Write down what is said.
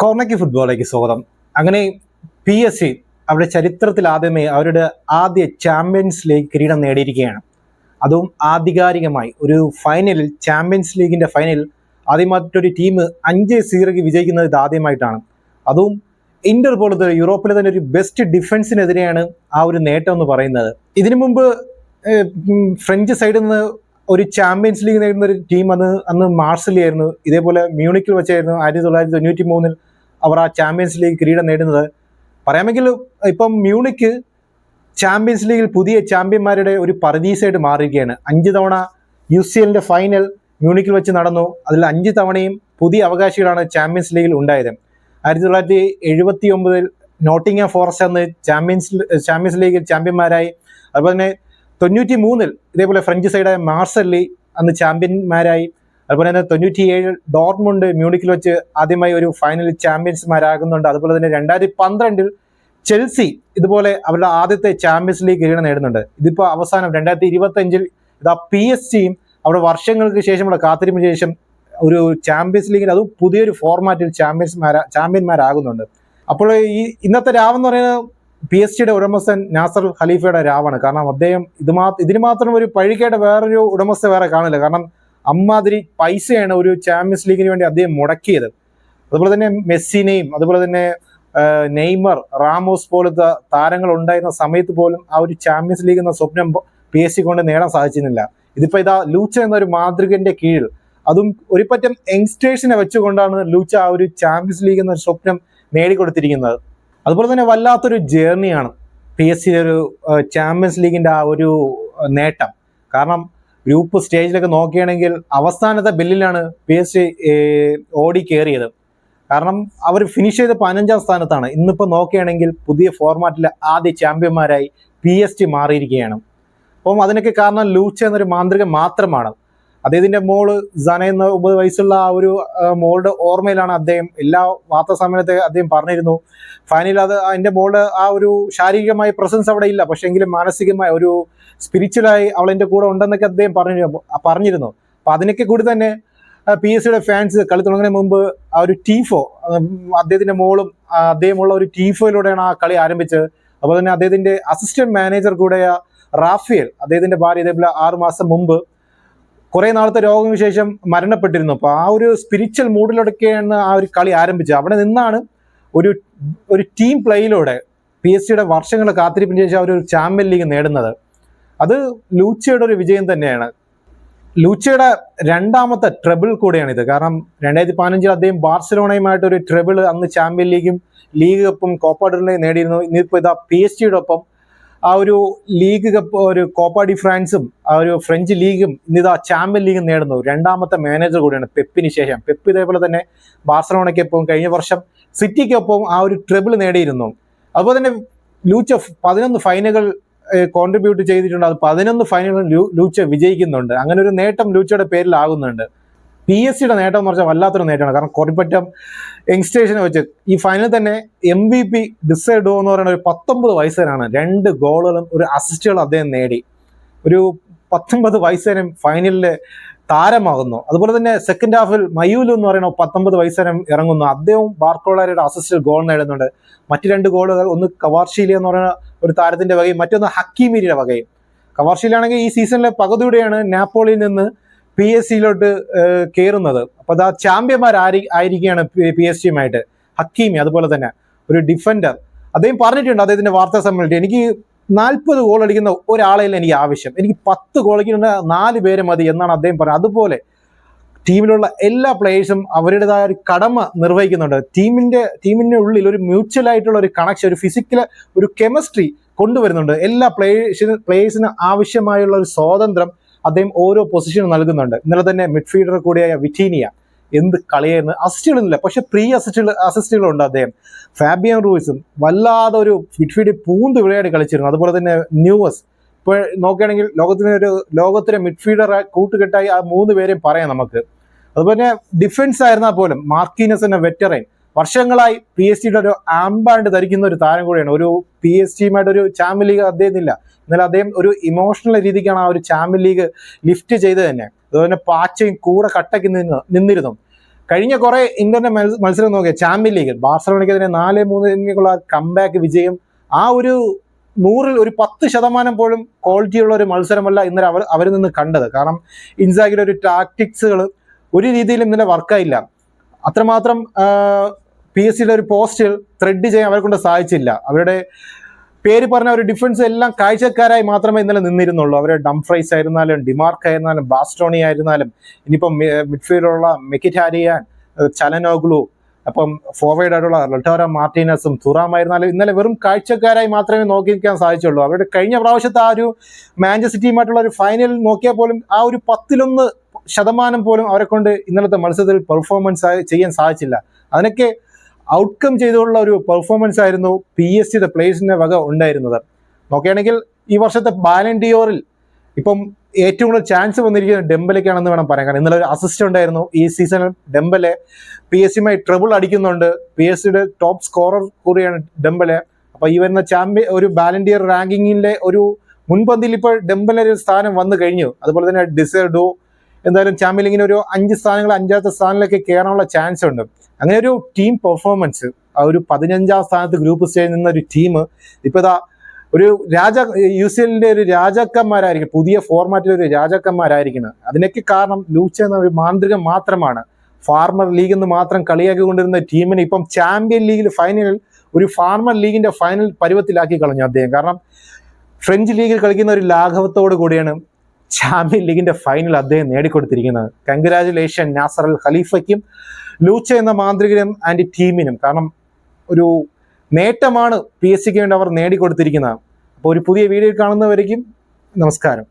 കോർണക്കി ഫുട്ബോളിലേക്ക് സ്വാഗതം. അങ്ങനെ പി എസ് സി അവരുടെ ചരിത്രത്തിൽ ആദ്യമേ അവരുടെ ആദ്യ ചാമ്പ്യൻസ് ലീഗ് കിരീടം നേടിയിരിക്കുകയാണ്. അതും ആധികാരികമായി. ഒരു ഫൈനലിൽ ചാമ്പ്യൻസ് ലീഗിന്റെ ഫൈനലിൽ ആദ്യമായിട്ടൊരു ടീം അഞ്ച് സീറോയ്ക്ക് വിജയിക്കുന്നത് ഇത് ആദ്യമായിട്ടാണ്. അതും ഇന്റർ പോലത്തെ യൂറോപ്പിലെ തന്നെ ഒരു ബെസ്റ്റ് ഡിഫൻസിനെതിരെയാണ് ആ ഒരു നേട്ടം എന്ന് പറയുന്നത്. ഇതിനു മുമ്പ് ഫ്രഞ്ച് സൈഡിൽ നിന്ന് ഒരു ചാമ്പ്യൻസ് ലീഗ് നേടുന്ന ഒരു ടീം അന്ന് അന്ന് മാർസലി ആയിരുന്നു ഇതേപോലെ മ്യൂണിക്കിൽ വെച്ചായിരുന്നു ആയിരത്തി തൊള്ളായിരത്തി തൊണ്ണൂറ്റി മൂന്നിൽ അവർ ആ ചാമ്പ്യൻസ് ലീഗ് കിരീടം നേടുന്നത്. പറയാമെങ്കിൽ ഇപ്പം മ്യൂണിക്ക് ചാമ്പ്യൻസ് ലീഗിൽ പുതിയ ചാമ്പ്യന്മാരുടെ ഒരു പർദീസായിട്ട് മാറുകയാണ്. അഞ്ച് തവണ യു സി എല്ലിന്റെ ഫൈനൽ മ്യൂണിക്കിൽ വെച്ച് നടന്നു. അതിൽ അഞ്ച് തവണയും പുതിയ അവകാശികളാണ് ചാമ്പ്യൻസ് ലീഗിൽ ഉണ്ടായത്. ആയിരത്തി തൊള്ളായിരത്തി എഴുപത്തി ഒമ്പതിൽ നോട്ടിംഗം ഫോറസ്റ്റ് അന്ന് ചാമ്പ്യൻസ് ചാമ്പ്യൻസ് ലീഗിൽ ചാമ്പ്യന്മാരായി. അതുപോലെ തന്നെ തൊണ്ണൂറ്റി മൂന്നിൽ ഇതേപോലെ ഫ്രഞ്ച് സൈഡായ മാർസല്ലി അന്ന് ചാമ്പ്യന്മാരായി അതുപോലെ തന്നെ തൊണ്ണൂറ്റിയേഴ് ഡോർമുണ്ട് മ്യൂണിക്കിൽ വെച്ച് ആദ്യമായി ഒരു ഫൈനൽ ചാമ്പ്യൻസ്മാരാകുന്നുണ്ട്. അതുപോലെ തന്നെ രണ്ടായിരത്തി പന്ത്രണ്ടിൽ ചെൽസി ഇതുപോലെ അവരുടെ ആദ്യത്തെ ചാമ്പ്യൻസ് ലീഗ് കിരീടം നേടുന്നുണ്ട്. ഇതിപ്പോ അവസാനം രണ്ടായിരത്തി ഇരുപത്തി അഞ്ചിൽ ഇതാ പി എസ് സിയും അവിടെ വർഷങ്ങൾക്ക് ശേഷമുള്ള കാത്തിരിപ്പിന് ശേഷം ഒരു ചാമ്പ്യൻസ് ലീഗിൽ അതും പുതിയൊരു ഫോർമാറ്റിൽ ചാമ്പ്യൻസ്മാരാ ചാമ്പ്യന്മാരാകുന്നുണ്ട്. അപ്പോൾ ഈ ഇന്നത്തെ രാവെന്ന് പറയുന്നത് പി എസ് ജിയുടെ ഉടമസ്ഥൻ നാസർ ഖലീഫയുടെ രാവാണ്. കാരണം അദ്ദേഹം ഇത് മാ ഇതിന് മാത്രം ഒരു പഴിക്കേണ്ട വേറൊരു ഉടമസ്ഥ വേറെ കാണില്ല. കാരണം അമ്മാതിരി പൈസയാണ് ഒരു ചാമ്പ്യൻസ് ലീഗിന് വേണ്ടി അദ്ദേഹം മുടക്കിയത്. അതുപോലെ തന്നെ മെസ്സിനെയും അതുപോലെ തന്നെ നെയ്മർ റാമോസ് പോലത്തെ താരങ്ങൾ ഉണ്ടായിരുന്ന സമയത്ത് പോലും ആ ഒരു ചാമ്പ്യൻസ് ലീഗ് എന്ന സ്വപ്നം പി എസ് സി കൊണ്ട് നേടാൻ സാധിച്ചിരുന്നില്ല. ഇതിപ്പോ ഇതാ ലൂച്ച എന്നൊരു മാതൃകന്റെ കീഴിൽ. അതും ഒരു പറ്റം യങ്സ്റ്റേഴ്സിനെ വെച്ചുകൊണ്ടാണ് ലൂച്ച ആ ഒരു ചാമ്പ്യൻസ് ലീഗ് എന്നൊരു സ്വപ്നം നേടിക്കൊടുത്തിരിക്കുന്നത്. അതുപോലെ തന്നെ വല്ലാത്തൊരു ജേർണിയാണ് പി എസ് സി ഒരു ചാമ്പ്യൻസ് ലീഗിന്റെ ആ ഒരു നേട്ടം. കാരണം ഗ്രൂപ്പ് സ്റ്റേജിലൊക്കെ നോക്കുകയാണെങ്കിൽ അവസാനത്തെ ബില്ലിലാണ് പി എസ് സി ഓടി കയറിയത് കാരണം അവർ ഫിനിഷ് ചെയ്ത് പതിനഞ്ചാം സ്ഥാനത്താണ്. ഇന്നിപ്പോൾ നോക്കുകയാണെങ്കിൽ പുതിയ ഫോർമാറ്റിലെ ആദ്യ ചാമ്പ്യന്മാരായി പി എസ് ടി മാറിയിരിക്കുകയാണ്. അപ്പം അതിനൊക്കെ കാരണം ലൂച്ച എന്നൊരു മാന്ത്രികം മാത്രമാണ്. അദ്ദേഹത്തിന്റെ മോൾ സന എന്ന ഒമ്പത് വയസ്സുള്ള ആ ഒരു മോളുടെ ഓർമ്മയിലാണ് അദ്ദേഹം എല്ലാ വാർത്താ സമ്മേളനത്തെ അദ്ദേഹം പറഞ്ഞിരുന്നു. ഫൈനലിൽ അത് അതിന്റെ മോളുടെ ആ ഒരു ശാരീരികമായ പ്രസൻസ് അവിടെ ഇല്ല. പക്ഷെ എങ്കിലും മാനസികമായ ഒരു സ്പിരിച്വലായി അവൾ എന്റെ കൂടെ ഉണ്ടെന്നൊക്കെ അദ്ദേഹം പറഞ്ഞു പറഞ്ഞിരുന്നു. അപ്പൊ അതിനൊക്കെ കൂടി തന്നെ പി എസ് സിയുടെ ഫാൻസ് കളി തുടങ്ങുന്നതിന് മുമ്പ് ആ ഒരു ടീഫോ അദ്ദേഹത്തിന്റെ മോളും അദ്ദേഹമുള്ള ഒരു ടീഫോയിലൂടെയാണ് ആ കളി ആരംഭിച്ചത്. അതുപോലെ തന്നെ അദ്ദേഹത്തിന്റെ അസിസ്റ്റന്റ് മാനേജർ കൂടെയ റാഫേൽ അദ്ദേഹത്തിന്റെ ഭാര്യ ഇതേപോലെ ആറ് മാസം മുമ്പ് കുറെ നാളത്തെ രോഗങ്ങൾ ശേഷം മരണപ്പെട്ടിരുന്നു. അപ്പൊ ആ ഒരു സ്പിരിച്വൽ മൂഡിലൊക്കെയാണ് ആ ഒരു കളി ആരംഭിച്ചത്. അവിടെ നിന്നാണ് ഒരു ഒരു ടീം പ്ലേയിലൂടെ പി എസ് സിയുടെ വർഷങ്ങൾ കാത്തിരിപ്പിന് ശേഷം അവർ ഒരു ചാമ്പ്യൻ ലീഗ് നേടുന്നത്. അത് ലൂച്ചയുടെ ഒരു വിജയം തന്നെയാണ്. ലൂച്ചയുടെ രണ്ടാമത്തെ ട്രബിൾ കൂടെയാണ് ഇത് കാരണം രണ്ടായിരത്തി പതിനഞ്ചിൽ അദ്ദേഹം ബാർസലോണയുമായിട്ട് ഒരു ട്രബിൾ അന്ന് ചാമ്പ്യൻ ലീഗും ലീഗ് കപ്പും കോപ്പ നേടിയിരുന്നു. ഇന്നിപ്പോൾ ഇതാ പി എസ് ജിയുടെ ഒപ്പം ആ ഒരു ലീഗ് കപ്പ് ഒരു കോപ്പ ഡി ഫ്രാൻസും ആ ഒരു ഫ്രഞ്ച് ലീഗും ഇന്നിതാ ചാമ്പ്യൻ ലീഗും നേടുന്നു. രണ്ടാമത്തെ മാനേജർ കൂടിയാണ് പെപ്പിന് ശേഷം. പെപ്പ് ഇതേപോലെ തന്നെ ബാർസലോണയ്ക്കൊപ്പം കഴിഞ്ഞ വർഷം സിറ്റിക്കൊപ്പം ആ ഒരു ട്രിബിൾ നേടിയിരുന്നു. അതുപോലെ തന്നെ ലൂച്ച പതിനൊന്ന് ഫൈനലുകൾ കോൺട്രിബ്യൂട്ട് ചെയ്തിട്ടുണ്ട്. അത് പതിനൊന്ന് ഫൈനലുകൾ ലൂച്ച വിജയിക്കുന്നുണ്ട്. അങ്ങനെ ഒരു നേട്ടം ലൂച്ചയുടെ പേരിലാകുന്നുണ്ട്. പി എസ് സിയുടെ നേട്ടം എന്ന് പറഞ്ഞാൽ വല്ലാത്തൊരു നേട്ടമാണ്. കാരണം കൊറിപ്പറ്റം യങ്സ്റ്റേഴ്സിനെ വെച്ച് ഈ ഫൈനൽ തന്നെ എം വി പി ഡിസൈഡോ എന്ന് പറയുന്ന ഒരു പത്തൊമ്പത് വയസ്സുകാരാണ് രണ്ട് ഗോളുകളും ഒരു അസിസ്റ്റുകളും അദ്ദേഹം നേടി. ഒരു പത്തൊമ്പത് വയസ്സുകാരൻ ഫൈനലിൽ താരമാകുന്നു. അതുപോലെ തന്നെ സെക്കൻഡ് ഹാഫിൽ മയൂലു എന്ന് പറയുന്ന പത്തൊമ്പത് വയസ്സുകാരൻ ഇറങ്ങുന്നു. അദ്ദേഹം ബാർക്കോളാരുടെ അസിസ്റ്റ് ഗോൾ നേടുന്നുണ്ട്. മറ്റു രണ്ട് ഗോളുകൾ ഒന്ന് കവാർഷീലി എന്ന് പറയുന്ന ഒരു താരത്തിന്റെ വകയും മറ്റൊന്ന് ഹക്കീമിരിയുടെ വകയും. കവാർഷീലാണെങ്കിൽ ഈ സീസണിലെ പകുതിയുടെയാണ് നാപ്പോളിയിൽ നിന്ന് പി എസ് സിയിലോട്ട് കയറുന്നത് അപ്പൊ അതാ ചാമ്പ്യന്മാർ ആരി ആയിരിക്കുകയാണ് പി എസ് ജിയുമായിട്ട് ഹക്കീമി അതുപോലെ തന്നെ ഒരു ഡിഫൻഡർ അദ്ദേഹം പറഞ്ഞിട്ടുണ്ട് അദ്ദേഹത്തിന്റെ വാർത്താ സമ്മേളനത്തിൽ എനിക്ക് നാൽപ്പത് ഗോൾ അടിക്കുന്ന ഒരാളെയല്ല എനിക്ക് ആവശ്യം. എനിക്ക് പത്ത് ഗോൾ അടിക്കുന്ന നാല് പേര് മതി എന്നാണ് അദ്ദേഹം പറഞ്ഞത്. അതുപോലെ ടീമിലുള്ള എല്ലാ പ്ലേയേഴ്സും അവരുടേതായ ഒരു കടമ നിർവഹിക്കുന്നുണ്ട്. ടീമിന്റെ ടീമിന്റെ ഉള്ളിൽ ഒരു മ്യൂച്വൽ ആയിട്ടുള്ള ഒരു കണക്ഷൻ ഒരു ഫിസിക്കൽ ഒരു കെമിസ്ട്രി കൊണ്ടുവരുന്നുണ്ട്. എല്ലാ പ്ലേയേഴ്സിന് പ്ലേയേഴ്സിന് ആവശ്യമായുള്ള ഒരു സ്വാതന്ത്ര്യം അദ്ദേഹം ഓരോ പൊസിഷനും നൽകുന്നുണ്ട്. ഇന്നലെ തന്നെ മിഡ്ഫീൽഡർ കൂടിയായ വിറ്റീനിയ എന്ത് കളിയായിരുന്നു. അസിസ്റ്റുകളില്ല പക്ഷെ പ്രീ അസിസ്റ്റുകൾ അസിസ്റ്റുകളുണ്ട് അദ്ദേഹം. ഫാബിയൻ റൂയിസും വല്ലാതെ ഒരു മിഡ്ഫീൽഡിൽ പൂന്ത് വിളയാടി കളിച്ചിരുന്നു. അതുപോലെ തന്നെ ന്യൂവസ്. ഇപ്പോൾ നോക്കുകയാണെങ്കിൽ ലോകത്തിന് ഒരു ലോകത്തിലെ മിഡ്ഫീൽഡർ കൂട്ടുകെട്ടായി ആ മൂന്ന് പേരെയും പറയാം നമുക്ക്. അതുപോലെ ഡിഫൻസ് ആയിരുന്നാൽ പോലും മാർക്കീനസ് എന്ന വെറ്ററൈൻ വർഷങ്ങളായി പി എസ് ജിയുടെ ഒരു ആംബാണ്ട് ധരിക്കുന്ന ഒരു താരം കൂടിയാണ്. ഒരു പി എസ് ജിയുമായിട്ട് ഒരു ചാമ്പ്യൻ ലീഗ് അദ്ദേഹത്തിനില്ല. എന്നാൽ അദ്ദേഹം ഒരു ഇമോഷണൽ രീതിക്കാണ് ആ ഒരു ചാമ്പ്യൻ ലീഗ് ലിഫ്റ്റ് ചെയ്ത് തന്നെ. അതുപോലെ തന്നെ പാച്ചയും കൂടെ കട്ടയ്ക്ക് നിന്ന് നിന്നിരുന്നു. കഴിഞ്ഞ കുറെ ഇന്ത്യന്റെ മത്സരം നോക്കിയ ചാമ്പ്യൻ ലീഗിൽ ബാർസലോണയ്ക്കെതിരെ നാല് മൂന്ന് എന്നിങ്ങനെയുള്ള കംബാക്ക് വിജയം. ആ ഒരു നൂറിൽ ഒരു പത്ത് ശതമാനം പോലും ക്വാളിറ്റിയുള്ള ഒരു മത്സരമല്ല ഇന്നലെ അവർ അവരിൽ നിന്ന് കണ്ടത്. കാരണം ഇൻസാഗിയുടെ ഒരു ടാക്ടിക്സുകൾ ഒരു രീതിയിലും ഇന്നലെ വർക്കായില്ല അത്രമാത്രം പി എസ് സിയുടെ ഒരു പോസ്റ്റിൽ ത്രെഡ് ചെയ്യാൻ അവരെ കൊണ്ട് സാധിച്ചില്ല. അവരുടെ പേര് പറഞ്ഞ ഒരു ഡിഫൻസ് എല്ലാം കാഴ്ചക്കാരായി മാത്രമേ ഇന്നലെ നിന്നിരുന്നുള്ളൂ. അവരെ ഡംഫ്രൈസ് ആയിരുന്നാലും ഡിമാർക്ക് ആയിരുന്നാലും ബാസ്റ്റോണി ആയിരുന്നാലും ഇനിയിപ്പം മിഡ്ഫീൽഡിലുള്ള മെക്കിറ്റാരിയാൻ ചലനോഗ്ലു അപ്പം ഫോർവേഡ് ആയിട്ടുള്ള ലട്ടോര മാർട്ടീനസും തുറാമായിരുന്നാലും ഇന്നലെ വെറും കാഴ്ചക്കാരായി മാത്രമേ നോക്കി നിൽക്കാൻ സാധിച്ചുള്ളൂ. അവരുടെ കഴിഞ്ഞ പ്രാവശ്യത്തെ ആ ഒരു മാഞ്ചസ്റ്റർ ടീമായിട്ടുള്ള ഒരു ഫൈനൽ നോക്കിയാൽ പോലും ആ ഒരു പത്തിലൊന്ന് ശതമാനം പോലും അവരെ കൊണ്ട് ഇന്നലത്തെ മത്സരത്തിൽ പെർഫോമൻസ് ചെയ്യാൻ സാധിച്ചില്ല. അതിനൊക്കെ ഔട്ട്കം ചെയ്തുള്ള ഒരു പെർഫോമൻസ് ആയിരുന്നു പി എസ് സി ദ പ്ലേസിന്റെ വക ഉണ്ടായിരുന്നത്. നോക്കുകയാണെങ്കിൽ ഈ വർഷത്തെ ബാലൻഡിയോറിൽ ഇപ്പം ഏറ്റവും കൂടുതൽ ചാൻസ് വന്നിരിക്കുന്നത് ഡെമ്പലയ്ക്കാണെന്ന് വേണം പറയാൻ. കാരണം ഇന്നലെ ഒരു അസിസ്റ്റ് ഉണ്ടായിരുന്നു ഈ സീസണിൽ ഡെമ്പലെ പി എസ് സിയുമായി ട്രബിൾ അടിക്കുന്നുണ്ട്. പി എസ് സിയുടെ ടോപ്പ് സ്കോറർ കൂടിയാണ് ഡെമ്പലെ അപ്പൊ ഈ വരുന്ന ചാമ്പ്യൻ ഒരു ബാലൻഡിയർ റാങ്കിങ്ങിലെ ഒരു മുൻപന്തിയിൽ ഇപ്പോൾ ഡെമ്പലൊരു സ്ഥാനം വന്നു കഴിഞ്ഞു. അതുപോലെ തന്നെ ഡിസേർഡോ എന്തായാലും ചാമ്പ്യൻ ലീഗിന് ഒരു അഞ്ച് സ്ഥാനങ്ങൾ അഞ്ചാമത്തെ സ്ഥാനങ്ങളിലേക്ക് കയറാനുള്ള ചാൻസ് ഉണ്ട്. അങ്ങനെ ഒരു ടീം പെർഫോമൻസ് ആ ഒരു പതിനഞ്ചാം സ്ഥാനത്ത് ഗ്രൂപ്പ് സ്റ്റേജിൽ നിന്ന ഒരു ടീം ഇപ്പൊ ഇതാ ഒരു രാജ യു സി എല്ലിന്റെ ഒരു രാജാക്കന്മാരായിരിക്കും പുതിയ ഫോർമാറ്റിൽ ഒരു രാജാക്കന്മാരായിരിക്കുന്നത് അതിനൊക്കെ കാരണം ലൂച്ച എന്ന ഒരു മാന്ത്രികം മാത്രമാണ്. ഫാർമർ ലീഗ് എന്ന് മാത്രം കളിയാക്കി കൊണ്ടിരുന്ന ടീമിനെ ഇപ്പം ചാമ്പ്യൻ ലീഗിൽ ഫൈനലിൽ ഒരു ഫാർമർ ലീഗിന്റെ ഫൈനൽ പരുവത്തിലാക്കി കളഞ്ഞു അദ്ദേഹം. കാരണം ഫ്രഞ്ച് ലീഗിൽ കളിക്കുന്ന ഒരു ലാഘവത്തോടു കൂടിയാണ് ചാമ്പ്യൻ ലീഗിന്റെ ഫൈനൽ അദ്ദേഹം നേടിക്കൊടുത്തിരിക്കുന്നത്. കൺഗ്രാചുലേഷൻ നാസർ അൽ ഖലീഫയ്ക്കും ലൂച്ച എന്ന മാന്ത്രികനും ആൻഡ് ടീമിനും. കാരണം ഒരു നേട്ടമാണ് പി എസ് സിക്ക് വേണ്ടി അവർ നേടിക്കൊടുത്തിരിക്കുന്നത്. അപ്പോൾ ഒരു പുതിയ വീഡിയോ കാണുന്നവരേക്കും നമസ്കാരം.